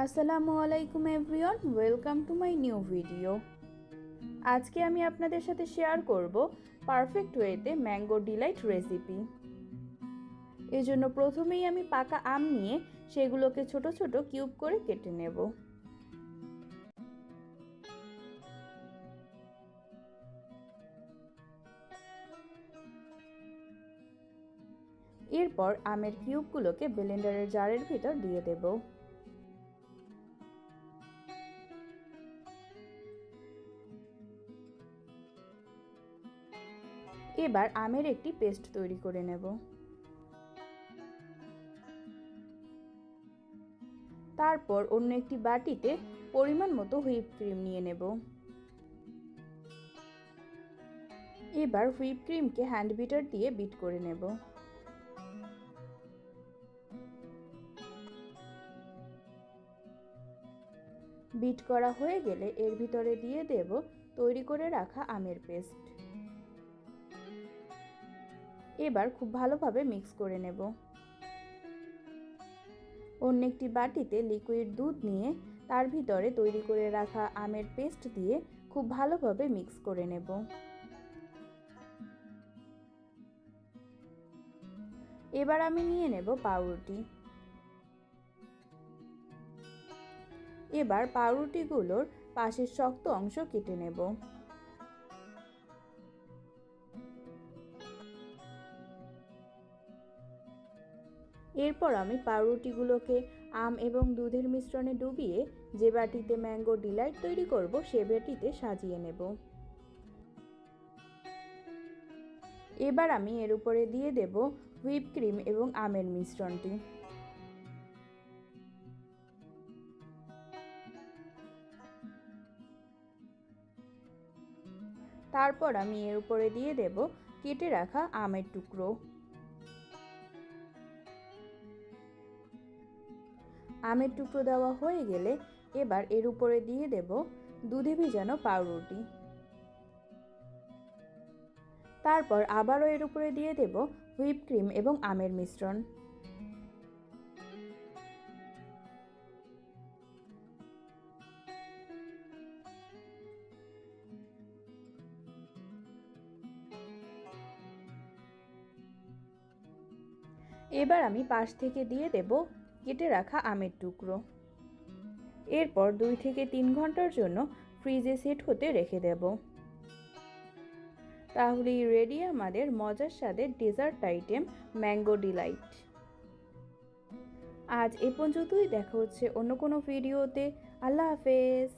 আসসালামু আলাইকুম everyone, welcome to my new video. আজকে আমি আপনাদের সাথে শেয়ার করব পারফেক্ট ওয়েতে ম্যাঙ্গো ডিলাইট রেসিপি। এজন্য প্রথমেই আমি পাকা আম নিয়ে সেগুলোকে ছোট ছোট কিউব করে কেটে নেব। এরপর আমের কিউবগুলোকে ব্লেন্ডারের জারের ভিতর দিয়ে দেবো। এবার আমের একটি পেস্ট তৈরি করে নেব। তারপর অন্য একটি বাটিতে পরিমাণ মতো হুইপ ক্রিম নিয়ে নেব। এবার হুইপ ক্রিমকে হ্যান্ড বিটার দিয়ে বিট করে নেব। বিট করা হয়ে গেলে এর ভিতরে দিয়ে দেব তৈরি করে রাখা আমের পেস্ট। এবার খুব ভালোভাবে মিক্স করে নেব। অন্য একটি বাটিতে লিকুইড দুধ নিয়ে তার ভিতরে তৈরি করে রাখা আমের পেস্ট দিয়ে খুব ভালোভাবে মিক্স করে নেব। এবার আমি নিয়ে নেব পাউরুটি। এবার পাউরুটিগুলোর পাশের শক্ত অংশ কেটে নেব। এরপর আমি পাউরুটিগুলোকে আম এবং দুধের মিশ্রণে ডুবিয়ে যে বাটিতে ম্যাঙ্গো ডিলাইট তৈরি করব সে বাটিতে সাজিয়ে নেব। এবার আমি এর উপরে দিয়ে দেব হুইপ ক্রিম এবং আমের মিশ্রণটি। তারপর আমি এর উপরে দিয়ে দেব কেটে রাখা আমের টুকরো। আমের টুকরো দেওয়া হয়ে গেলে এবার এর উপরে দিয়ে দেব দুধে ভেজানো পাউরুটি। তারপর আবারও এর উপরে দিয়ে দেব হুইপ ক্রিম এবং আমের মিশ্রণ। এবার আমি পাশ থেকে দিয়ে দেব কেটে রাখা আমের টুকরো। এরপর দুই থেকে তিন ঘণ্টার জন্য ফ্রিজে সেট হতে রেখে দেব। তাহলেই রেডি আমাদের মজার স্বাদের ডেজার্ট আইটেম ম্যাঙ্গো ডিলাইট আজ এ পর্যন্তই, দেখা হচ্ছে অন্য কোনো ভিডিওতে আল্লাহ হাফেজ।